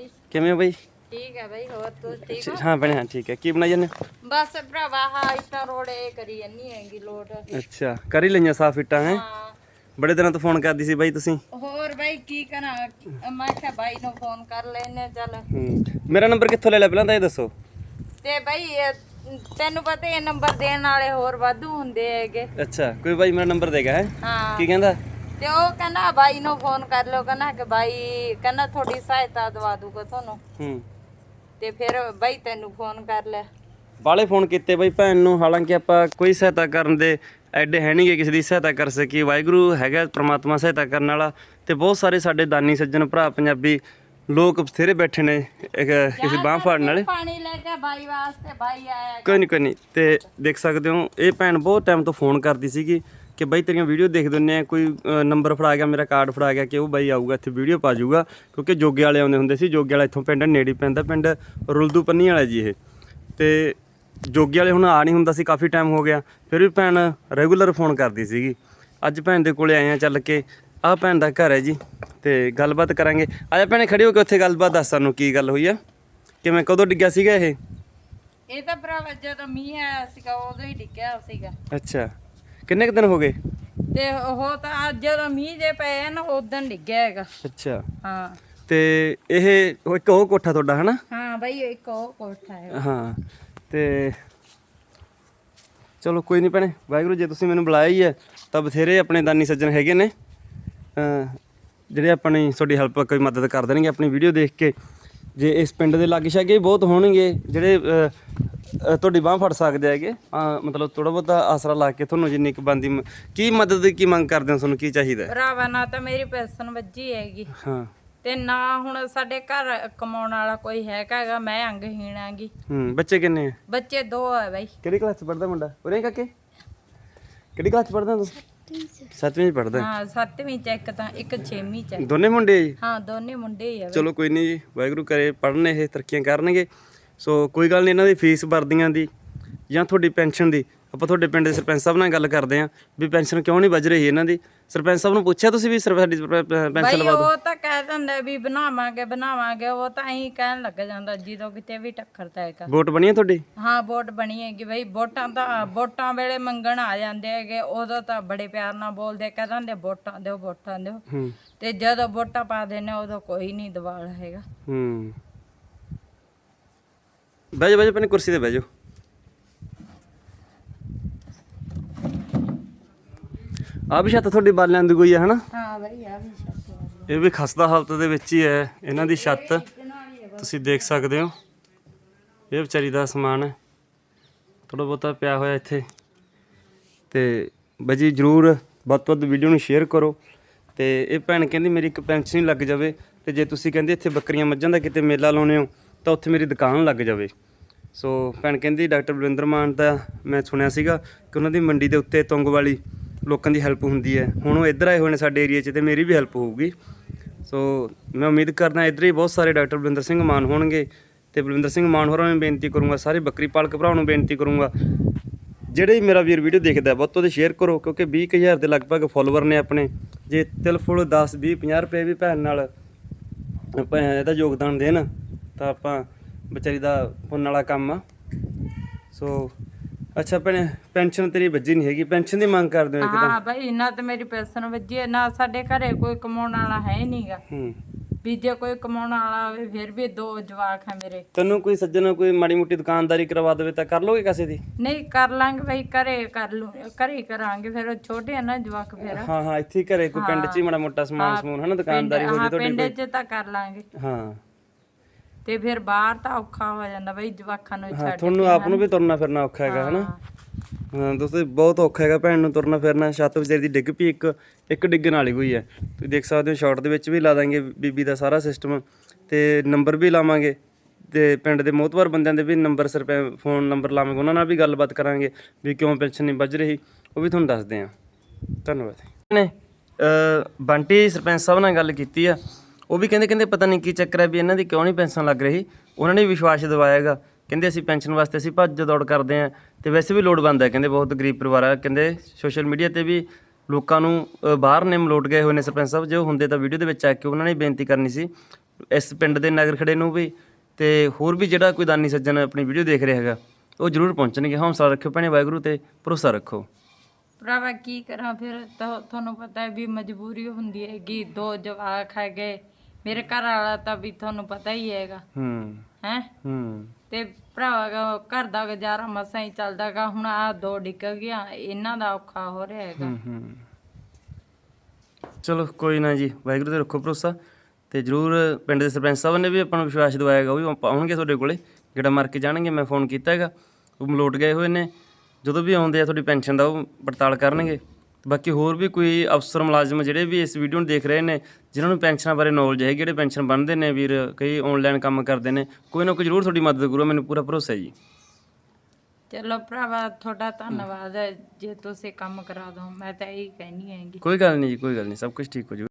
ਬਾਈ। ਕਿਵੇਂ ਹੋ ਬਾਈ? ਠੀਕ ਹੈ ਬਾਈ ਹੋਰ ਤੂੰ ਠੀਕ ਹੋ? ਹਾਂ ਭੈਣੇ ਹਾਂ ਠੀਕ ਹੈ। ਕੀ ਬਣਾਈ ਜਾਂਦੇ ਹੋ? ਬਸ ਭਰਾਵਾ ਹਾਂ ਇਤਾਂ ਰੋੜੇ ਕਰੀ ਜੰਨੀ ਹੈਗੀ ਲੋਟ। ਅੱਛਾ ਕਰ ਹੀ ਲਈਆਂ ਸਾਫ਼ ਇੱਟਾਂ ਹੈ? ਹਾਂ। ਬੜੇ ਦਿਨਾਂ ਤੋਂ ਫੋਨ ਕਰਦੀ ਸੀ ਬਾਈ ਤੁਸੀਂ। ਹੋਰ ਬਾਈ ਕੀ ਕਰਾਂ? ਮੈਂ ਕਿਹਾ ਬਾਈ ਨੂੰ ਫੋਨ ਕਰ ਲੈਨੇ ਚੱਲ। ਹੂੰ ਮੇਰਾ ਨੰਬਰ ਕਿੱਥੋਂ ਲੈ ਲਿਆ ਪਹਿਲਾਂ ਤਾਂ ਇਹ ਦੱਸੋ। ਤੇ ਬਾਈ ਇਹ ਤੈਨੂੰ ਪਤਾ ਇਹ ਨੰਬਰ ਦੇਣ ਵਾਲੇ ਹੋਰ ਵਾਧੂ ਹੁੰਦੇ ਹੈਗੇ। ਅੱਛਾ ਕੋਈ ਬਾਈ ਮੇਰਾ ਨੰਬਰ ਦੇਗਾ ਹੈ? ਹਾਂ। ਕੀ ਕਹਿੰਦਾ? ਤੇ ਉਹ ਕਹਿੰਦਾ ਬਾਈ ਨੂੰ ਫੋਨ ਕਰ ਲਿਓ ਕਹਿੰਦਾ ਕਿ ਬਾਈ ਕਹਿੰਦਾ ਤੁਹਾਡੀ ਸਹਾਇਤਾ ਦਵਾ ਦੂਗਾ ਤੁਹਾਨੂੰ। ਹੂੰ। ਤੇ ਫਿਰ ਬਾਈ ਤੈਨੂੰ ਫੋਨ ਕਰ ਲੈ ਬਾਲੇ ਫੋਨ ਕੀਤੇ ਬਾਈ ਭੈਣ ਨੂੰ ਹਾਲਾਂਕਿ ਆਪਾਂ ਕੋਈ ਸਹਾਇਤਾ ਕਰਨ ਦੇ ਐਡੇ ਹੈ ਨਹੀਂਗੇ ਕਿਸੇ ਦੀ ਸਹਾਇਤਾ ਕਰ ਸਕੀਏ। ਵਾਹਿਗੁਰੂ ਹੈਗਾ ਪ੍ਰਮਾਤਮਾ ਸਹਾਇਤਾ ਕਰਨ ਵਾਲਾ ਤੇ ਬਹੁਤ ਸਾਰੇ ਸਾਡੇ ਦਾਨੀ ਸੱਜਣ ਭਰਾ ਪੰਜਾਬੀ ਲੋਕ ਬਥੇਰੇ ਬੈਠੇ ਨੇ ਇੱਕ ਕਿਸੇ ਬਾਹ ਫਾੜਨ ਵਾਲੇ। ਪਾਣੀ ਲੈ ਕੇ ਬਾਈ ਵਾਸਤੇ ਬਾਈ ਆਇਆ। ਕੋਈ ਨਹੀਂ ਕੋਈ ਨਹੀਂ ਤੇ ਦੇਖ ਸਕਦੇ ਹੋ ਇਹ ਭੈਣ ਬਹੁਤ ਟਾਈਮ ਤੋਂ ਫੋਨ ਕਰਦੀ ਸੀਗੀ। ਕਿ ਬਾਈ ਤੇਰੀਆਂ ਵੀਡੀਓ ਦੇਖ ਦਿੰਨੇ ਆ ਕੋਈ ਨੰਬਰ ਫੜਾ ਗਿਆ ਮੇਰਾ ਕਾਰਡ ਫੜਾ ਗਿਆ ਕਿ ਉਹ ਬਾਈ ਆਊਗਾ ਇੱਥੇ ਵੀਡੀਓ ਪਾ ਜਾਊਗਾ ਕਿਉਂਕਿ ਜੋਗੇ ਵਾਲੇ ਆਉਂਦੇ ਹੁੰਦੇ ਸੀ ਜੋਗੇ ਵਾਲਾ ਇੱਥੋਂ ਪਿੰਡ ਨੇੜੇ ਪੈਂਦਾ ਪਿੰਡ ਰੁਲਦੂ ਪੰਨੀ ਵਾਲਾ ਜੀ ਇਹ। ਤੇ ਜੋਗੇ ਵਾਲੇ ਹੁਣ ਆ ਨਹੀਂ ਹੁੰਦਾ ਸੀ ਕਾਫੀ ਟਾਈਮ ਹੋ ਗਿਆ ਫਿਰ ਵੀ ਭੈਣ ਰੈਗੂਲਰ ਫੋਨ ਕਰਦੀ ਸੀਗੀ। ਅੱਜ ਭੈਣ ਦੇ ਕੋਲੇ ਆਏ ਆ ਚੱਲ ਕੇ ਆਹ ਭੈਣ ਦਾ ਘਰ ਹੈ ਜੀ ਤੇ ਗੱਲਬਾਤ ਕਰਾਂਗੇ। ਆਜਾ ਭੈਣੇ ਖੜੀ ਹੋ ਕੇ ਉੱਥੇ ਗੱਲਬਾਤ ਦੱਸ ਸਾਨੂੰ ਕੀ ਗੱਲ ਹੋਈ ਆ। ਕਿਵੇਂ ਕਦੋਂ ਡਿੱਗਿਆ ਸੀਗਾ ਇਹ? ਇਹ ਤਾਂ ਭਰਾਵਾ ਜਦੋਂ ਮੀਂਹ ਆਇਆ ਸੀਗਾ ਉਦੋਂ ਹੀ ਡਿੱਗਿਆ ਸੀਗਾ। ਅੱਛਾ। ਕਿੰਨੇ ਕੁ ਦਿਨ ਹੋ ਗਏ? ਤੇ ਉਹ ਤਾਂ ਅੱਜ ਜਦੋਂ ਮੀਂਹ ਜੇ ਪਏ ਆ ਨਾ ਉਦੋਂ ਡਿੱਗਿਆ ਹੈਗਾ। ਅੱਛਾ। ਹਾਂ। ਤੇ ਇਹ ਉਹ ਇੱਕ ਉਹ ਕੋਠਾ ਤੁਹਾਡਾ ਹਨਾ? ਹਾਂ ਬਾਈ ਇੱਕ ਉਹ ਕੋਠਾ ਹੈ। ਹਾਂ ਤੇ ਚਲੋ ਕੋਈ ਨਹੀਂ ਭੈਣੇ ਵਾਹਿਗੁਰੂ ਜੇ ਤੁਸੀਂ ਮੈਨੂੰ ਬੁਲਾਇਆ ਹੀ ਹੈ ਤਾਂ ਬਥੇਰੇ ਆਪਣੇ ਦਾਨੀ ਸੱਜਣ ਹੈਗੇ ਨੇ। ਜਿਹੜੇ ਆਪਣੀ ਤੁਹਾਡੀ ਹੈਲਪ ਕੋਈ ਮਦਦ ਕਰ ਦੇਣਗੇ ਆਪਣੀ ਵੀਡੀਓ ਦੇਖ ਕੇ। ਜੇ ਇਸ ਪਿੰਡ ਦੇ ਲਾਗੇ ਛਾਗੇ ਵੀ ਬਹੁਤ ਹੋਣਗੇ ਜਿਹੜੇ ਤੁਹਾਡੀ ਬਾਹ ਫੜ ਸਕਦੇ ਹੈਗੇ? ਮਤਲਬ ਥੋੜਾ ਬਹੁਤਾ ਆਸਰਾ ਲਾ ਕੇ ਤੁਹਾਨੂੰ ਜਿੰਨੀ ਕੁ ਬੰਦੀ ਕੀ ਮਦਦ ਕੀ ਮੰਗ ਕਰਦੇ ਹੋ ਤੁਹਾਨੂੰ? ਕੀ ਚਾਹੀਦਾ ਹੈ? ਭਰਾਵਾ ਨਾ ਤਾਂ ਮੇਰੀ ਪੈਸਨ ਵੱਜੀ ਹੈਗੀ। ਹਾਂ। ਤੇ ਨਾ ਹੁਣ ਸਾਡੇ ਘਰ ਕਮਾਉਣ ਵਾਲਾ ਕੋਈ ਹੈਗਾ ਹੈਗਾ ਮੈਂ ਅੰਗਹੀਣ ਆਂਗੀ ਹੂੰ ਬੱਚੇ ਕਿੰਨੇ ਆ? ਬੱਚੇ ਦੋ ਹੈ ਬਾਈ। ਕਿਹੜੀ ਕਲਾਸ ਚ ਪੜਦਾ ਮੁੰਡਾ? ਉਰੇ ਕਾਕੇ। ਕਿਹੜੀ ਕਲਾਸ ਚ ਪੜਦਾ ਤੂੰ? ਸੱਤਵੀਂ ਚ। ਪੜਦਾ ਹਾਂ ਸੱਤਵੀਂ ਚ ਇੱਕ ਤਾਂ ਇੱਕ ਛੇਵੀਂ ਚ। ਹੈ। ਦੋਨੇ ਮੁੰਡੇ ਆ ਜੀ? ਹਾਂ ਦੋਨੇ ਮੁੰਡੇ ਹੀ ਆ ਬਾਈ। ਚਲੋ ਕੋਈ ਨਹੀਂ ਜੀ ਵਾਹਿਗੁਰੂ ਕਰੇ ਪੜ੍ਹਨ ਇਹ ਤਰੱਕੀਆਂ ਕਰਨਗੇ। ਸੋ ਕੋਈ ਗੱਲ ਨਹੀਂ ਇਹਨਾਂ ਦੀ ਫੀਸ ਭਰਦੀਆਂ ਦੀ ਜਾਂ ਤੁਹਾਡੀ ਪੈਨਸ਼ਨ ਦੀ ਆਪਾਂ ਤੁਹਾਡੇ ਪਿੰਡ ਦੇ ਸਰਪੰਚ ਸਾਹਿਬ ਨਾਲ ਗੱਲ ਕਰਦੇ ਆਂ ਵੀ ਪੈਨਸ਼ਨ ਕਿਉਂ ਨਹੀਂ ਵੱਜ ਰਹੀ ਇਹਨਾਂ ਦੀ। ਸਰਪੰਚ ਸਾਹਿਬ ਨੂੰ ਪੁੱਛਿਆ ਤੁਸੀਂ ਵੀ ਸਰ- ਸਾਡੀ ਪੈਨਸ਼ਨ ਲਵਾ ਦਿਓ। ਉਹ ਤਾਂ ਕਹਿ ਦਿੰਦੇ ਵੀ ਬਣਾਵਾਂਗੇ ਬਣਾਵਾਂਗੇ ਉਹ ਤਾਂ ਐਂ ਕਹਿਣ ਲੱਗ ਜਾਂਦਾ ਜਦੋਂ ਕਿਤੇ ਵੀ ਟੱਕਰਦਾ ਹੈਗਾ ਵੋਟ ਬਣੀ ਹੈ ਤੁਹਾਡੀ? ਹਾਂ ਵੋਟ ਬਣੀ ਹੈਗੀ ਬਈ ਵੋਟਾਂ ਤਾਂ ਵੋਟਾਂ ਵੇਲੇ ਮੰਗਣ ਆ ਜਾਂਦੇ ਹੈਗੇ ਉਦੋਂ ਤਾਂ ਬੜੇ ਪਿਆਰ ਨਾਲ ਬੋਲਦੇ ਕਹਿ ਦਿੰਦੇ ਵੋਟਾਂ ਦਿਓ ਵੋਟਾਂ ਦਿਓ। ਤੇ ਜਦੋਂ ਵੋਟਾਂ ਪਾ ਦਿੰਦੇ ਉਦੋਂ ਕੋਈ ਨਹੀਂ ਦਵਾਲ ਹੈਗਾ। ਹੂੰ। ਬਹਿ ਜਾ ਬਹਿ ਜਾ ਆਪਣੀ ਕੁਰਸੀ ਤੇ ਬਹਿ ਜਾਓ ਆ ਵੀ ਛੱਤ ਤੁਹਾਡੀ ਬਾਲਿਆਂ ਦੀ ਕੋਈ ਹੈ ਹਨਾ? ਹਾਂ ਬਈ ਆ ਵੀ ਸ਼ੱਕ ਇਹ ਵੀ ਖਸਤਾ ਹਾਲਤ ਦੇ ਵਿੱਚ ਹੀ ਹੈ ਇਹਨਾਂ ਦੀ ਛੱਤ। ਤੁਸੀਂ ਦੇਖ ਸਕਦੇ ਹੋ। ਇਹ ਵਿਚਾਰੀ ਦਾ ਸਮਾਨ ਹੈ। ਥੋੜਾ ਬਹੁਤਾ ਪਿਆ ਹੋਇਆ ਇੱਥੇ। ਤੇ ਬਜੀ ਜਰੂਰ ਵੱਧ ਤੋਂ ਵੱਧ ਵੀਡੀਓ ਨੂੰ ਸ਼ੇਅਰ ਕਰੋ। ਤੇ ਇਹ ਭੈਣ ਕਹਿੰਦੀ ਮੇਰੀ ਇੱਕ ਪੈਨਸ਼ਨ ਲੱਗ ਜਾਵੇ। ਤੇ ਜੇ ਤੁਸੀਂ ਕਹਿੰਦੇ ਇੱਥੇ ਬੱਕਰੀਆਂ ਮੱਝਾਂ ਦਾ ਕਿਤੇ ਮੇਲਾ ਲਾਉਣੇ ਹੋ ਤਾਂ ਉੱਥੇ ਮੇਰੀ ਦੁਕਾਨ ਲੱਗ ਜਾਵੇ। ਸੋ ਭੈਣ ਕਹਿੰਦੀ ਡਾਕਟਰ ਬਲਵਿੰਦਰ ਮਾਨ ਦਾ ਮੈਂ ਸੁਣਿਆ ਸੀਗਾ ਕਿ ਉਹਨਾਂ ਦੀ ਮੰਡੀ ਦੇ ਉੱਤੇ ਤੁੰਗ ਵਾਲੀ ਲੋਕਾਂ ਦੀ ਹੈਲਪ ਹੁੰਦੀ ਹੈ। ਹੁਣ ਉਹ ਇੱਧਰ ਆਏ ਹੋਏ ਨੇ ਸਾਡੇ ਏਰੀਆ 'ਚ ਤੇ ਮੇਰੀ ਵੀ ਹੈਲਪ ਹੋਊਗੀ। ਸੋ ਮੈਂ ਉਮੀਦ ਕਰਦਾ ਇੱਧਰ ਹੀ ਬਹੁਤ ਸਾਰੇ ਡਾਕਟਰ ਬਲਵਿੰਦਰ ਸਿੰਘ ਮਾਨ ਹੋਣਗੇ ਤੇ ਬਲਵਿੰਦਰ ਸਿੰਘ ਮਾਨ ਹੋਰਾਂ ਨੂੰ ਬੇਨਤੀ ਕਰੂੰਗਾ ਸਾਰੇ ਬੱਕਰੀ ਪਾਲਕ ਭਰਾਵਾਂ ਨੂੰ ਬੇਨਤੀ ਕਰੂੰਗਾ। ਜਿਹੜੇ ਵੀ ਮੇਰਾ ਵੀਰ ਵੀਡੀਓ ਦੇਖਦਾ ਹੈ, ਵੱਧ ਤੋਂ ਸ਼ੇਅਰ ਕਰੋ ਕਿਉਂਕਿ 20000 ਦੇ ਲਗਭਗ ਫੋਲੋਵਰ ਨੇ ਆਪਣੇ। ਜੇ ਤਿਲ ਫੁੱਲ 10 20 50 ਰੁਪਏ ਵੀ ਭੈਣ ਨਾਲ ਆਪਾਂ ਇਹਦਾ ਯੋਗਦਾਨ ਦੇਣ ਤਾਂ ਆਪਾਂ ਵਿਚਾਰੀ ਦਾ ਪੁੰਨ ਵਾਲਾ ਕੰਮ ਆ। ਸੋ ਅੱਛਾ ਭੈਣੇ ਪੈਨਸ਼ਨ ਤੇਰੀ ਵੱਜੀ ਨਹੀਂ ਹੈਗੀ। ਪੈਨਸ਼ਨ ਦੀ ਮੰਗ ਕਰਦੇ ਹੋ ਹਾਂ ਬਈ ਨਾ ਤਾਂ ਮੇਰੀ ਪੈਸਨ ਵੱਜੀ ਹੈ, ਨਾ ਸਾਡੇ ਘਰੇ ਕੋਈ ਕਮਾਉਣ ਵਾਲਾ ਹੈ ਨਹੀਂਗਾ ਹੂੰ। ਵੀ ਜੇ ਕੋਈ ਕਮਾਉਣ ਵਾਲਾ ਹੋਵੇ ਫਿਰ ਵੀ ਦੋ ਜਵਾਕ ਹੈ ਮੇਰੇ। ਤੈਨੂੰ ਕੋਈ ਸੱਜਣ ਕੋਈ ਮਾੜੀ ਮੋਟੀ ਦੁਕਾਨਦਾਰੀ ਕਰਵਾ ਦੇਵੇ ਤਾਂ ਕਰ ਲੋਗੇ ਕਿਸੇ ਦੀ? ਨਹੀਂ ਕਰ ਲਾਂਗੇ ਬਈ ਘਰੇ ਕਰ ਲੂ ਘਰੇ ਹੀ ਕਰਾਂਗੇ। ਫਿਰ ਉਹ ਛੋਟੇ ਆ ਨਾ ਜਵਾਕ ਫਿਰ। ਹਾਂ ਹਾਂ ਇੱਥੇ ਹੀ ਘਰੇ ਕੋਈ ਪਿੰਡ 'ਚ ਹੀ ਮਾੜਾ ਮੋਟਾ ਸਮਾਨ ਸਮੂਨ ਹਨਾ ਦੁਕਾਨਦਾਰੀ ਹੋ ਜੇ ਤੁਹਾਡੀ ਪਿੰਡ ਕੋਈ। 'ਚ ਤਾਂ ਕਰ ਲਾਂਗੇ। ਹਾਂ। ਤੇ ਫਿਰ ਬਾਹਰ ਤਾਂ ਔਖਾ ਹੋ ਜਾਂਦਾ ਬਈ ਜਵਾਕਾਂ ਨੂੰ ਹਾਂ ਛੱਡ ਤੁਹਾਨੂੰ ਆਪ ਨੂੰ ਵੀ ਤੁਰਨਾ ਫਿਰਨਾ ਔਖਾ ਹੈਗਾ ਹਨਾ? ਹਾਂ। ਦੋਸਤੋ ਬਹੁਤ ਔਖਾ ਹੈਗਾ ਭੈਣ ਨੂੰ ਤੁਰਨਾ ਫਿਰਨਾ ਛੱਤ ਵਿਚਾਰੀ ਦੀ ਡਿੱਗ ਪਈ ਇੱਕ ਇੱਕ ਡਿੱਗਣ ਵਾਲੀ ਹੋਈ ਹੈ। ਤੁਸੀਂ ਦੇਖ ਸਕਦੇ ਹੋ ਸ਼ਾਰਟ ਦੇ ਵਿੱਚ ਵੀ ਲਾ ਦਾਂਗੇ ਬੀਬੀ ਦਾ ਸਾਰਾ ਸਿਸਟਮ ਤੇ ਨੰਬਰ ਵੀ ਲਾਵਾਂਗੇ। ਤੇ ਪਿੰਡ ਦੇ ਮੋਤਬਰ ਬੰਦਿਆਂ ਦੇ ਵੀ ਨੰਬਰ ਸਰਪੈ ਫੋਨ ਨੰਬਰ ਲਾਵਾਂਗੇ ਉਹਨਾਂ ਨਾਲ ਵੀ ਗੱਲਬਾਤ ਕਰਾਂਗੇ ਵੀ ਕਿਉਂ ਪੈਨਸ਼ਨ ਨਹੀਂ ਵੱਜ ਰਹੀ ਉਹ ਵੀ ਤੁਹਾਨੂੰ ਦੱਸਦੇ ਹਾਂ। ਧੰਨਵਾਦ। ਨੇ ਬੰਟੀ ਸਰਪੰਚ ਸਾਹਿਬ ਨਾਲ ਗੱਲ ਕੀਤੀ ਆ। ਉਹ ਵੀ ਕਹਿੰਦੇ ਕਹਿੰਦੇ ਪਤਾ ਨਹੀਂ ਕੀ ਚੱਕਰ ਹੈ ਵੀ ਇਹਨਾਂ ਦੀ ਕਿਉਂ ਨਹੀਂ ਪੈਨਸ਼ਨ ਲੱਗ ਰਹੀ। ਉਹਨਾਂ ਨੇ ਵੀ ਵਿਸ਼ਵਾਸ ਦਿਵਾਇਆਗਾ ਕਹਿੰਦੇ ਅਸੀਂ ਪੈਨਸ਼ਨ ਵਾਸਤੇ ਅਸੀਂ ਭੱਜ ਦੌੜ ਕਰਦੇ ਆ ਤੇ ਵੈਸੇ ਵੀ ਲੋੜਵੰਦ ਹੈ, ਕਹਿੰਦੇ ਬਹੁਤ ਗਰੀਬ ਪਰਿਵਾਰ ਆ ਕਹਿੰਦੇ ਸੋਸ਼ਲ ਮੀਡੀਆ ਤੇ ਵੀ ਲੋਕਾਂ ਨੂੰ ਬਾਹਰ ਨੇ ਮਲੋਟ ਗਏ ਹੋਏ ਨੇ ਸਰਪੰਚ ਸਾਹਿਬ। ਜੋ ਹੁੰਦੇ ਤਾਂ ਵੀਡੀਓ ਦੇ ਵਿੱਚ ਆ ਕੇ ਉਹਨਾਂ ਨੇ ਬੇਨਤੀ ਕਰਨੀ ਸੀ, ਇਸ ਪਿੰਡ ਦੇ ਨਗਰ ਖੜੇ ਨੂੰ ਵੀ ਤੇ ਹੋਰ ਵੀ ਜਿਹੜਾ ਕੋਈ ਦਾਨੀ ਸੱਜਣ ਆਪਣੀ ਵੀਡੀਓ ਦੇਖ ਰਿਹਾ ਹੈਗਾ, ਉਹ ਜ਼ਰੂਰ ਪਹੁੰਚਣਗੇ। ਹੌਸਲਾ ਰੱਖਿਓ ਭੈਣੇ, ਵਾਹਿਗੁਰੂ ਤੇ ਭਰੋਸਾ ਰੱਖੋ। ਭਰਾਵਾ, ਕੀ ਕਰਾਂ ਫਿਰ? ਤੁਹਾਨੂੰ ਪਤਾ ਹੈ ਵੀ ਮਜਬੂਰੀ ਹੁੰਦੀ ਹੈਗੀ। ਦੋ ਜਵਾਕ ਹੈਗੇ। ਮੇਰੇ ਘਰ ਵਾਲਾ ਤਾਂ ਵੀ ਤੁਹਾਨੂੰ ਪਤਾ ਹੀ ਹੈਗਾ। ਹੂੰ। ਹੈ? ਹੂੰ। ਤੇ ਭਰਾਵਾ ਘਰ ਦਾ ਗੁਜ਼ਾਰਾ ਮਸਾਂ ਹੀ ਚੱਲਦਾਗਾ ਹੁਣ ਆ ਦੋ ਡਿੱਗ ਗਿਆ ਇਹਨਾਂ ਦਾ ਔਖਾ ਹੋ ਰਿਹਾ ਹੈਗਾ। ਹੂੰ ਹੂੰ। ਚਲੋ ਕੋਈ ਨਾ ਜੀ ਵਾਹਿਗੁਰੂ ਤੇ ਰੱਖੋ ਭਰੋਸਾ। ਤੇ ਜਰੂਰ ਪਿੰਡ ਦੇ ਸਰਪੰਚ ਸਾਹਿਬ ਨੇ ਵੀ ਆਪਾਂ ਨੂੰ ਵਿਸ਼ਵਾਸ ਦਿਵਾਇਆਗਾ ਉਹ ਵੀ ਆਪਾਂ ਆਉਣਗੇ ਤੁਹਾਡੇ ਕੋਲੇ। ਜਿਹੜਾ ਮਾਰ ਕੇ ਜਾਣਗੇ ਮੈਂ ਫੋਨ ਕੀਤਾ ਹੈਗਾ। ਉਹ ਮਲੋਟ ਗਏ ਹੋਏ ਨੇ। ਜਦੋਂ ਵੀ ਆਉਂਦੇ ਆ ਤੁਹਾਡੀ ਪੈਨਸ਼ਨ ਦਾ ਉਹ ਪੜਤਾਲ ਕਰਨਗੇ। ਬਾਕੀ ਹੋਰ ਵੀ ਕੋਈ ਅਫਸਰ ਮੁਲਾਜ਼ਮ ਜਿਹੜੇ ਵੀ ਇਸ ਵੀਡੀਓ ਨੂੰ ਦੇਖ ਰਹੇ ਨੇ ਜਿਨ੍ਹਾਂ ਨੂੰ ਪੈਨਸ਼ਨਾਂ ਬਾਰੇ ਨੌਲੇਜ ਹੈ ਜਿਹੜੇ ਪੈਨਸ਼ਨ ਬਣਦੇ ਨੇ ਵੀਰ ਕਈ ਆਨਲਾਈਨ ਕੰਮ ਕਰਦੇ ਨੇ ਕੋਈ ਨਾ ਕੋਈ ਜਰੂਰ ਤੁਹਾਡੀ ਮਦਦ ਕਰੂਗਾ ਮੈਨੂੰ ਪੂਰਾ ਭਰੋਸਾ ਹੈ ਜੀ। ਚਲੋ ਭਰਾਵਾ ਤੁਹਾਡਾ ਧੰਨਵਾਦ ਹੈ ਜੇ ਤੁਸੀਂ ਕੰਮ ਕਰਾ ਦੋ ਮੈਂ ਤਾਂ ਇਹੀ ਕਹਿਣੀ ਹੈਗੀ। ਕੋਈ ਗੱਲ ਨਹੀਂ ਜੀ ਕੋਈ ਗੱਲ ਨਹੀਂ ਸਭ ਕੁਝ ਠੀਕ ਹੋ ਜਾਊਗਾ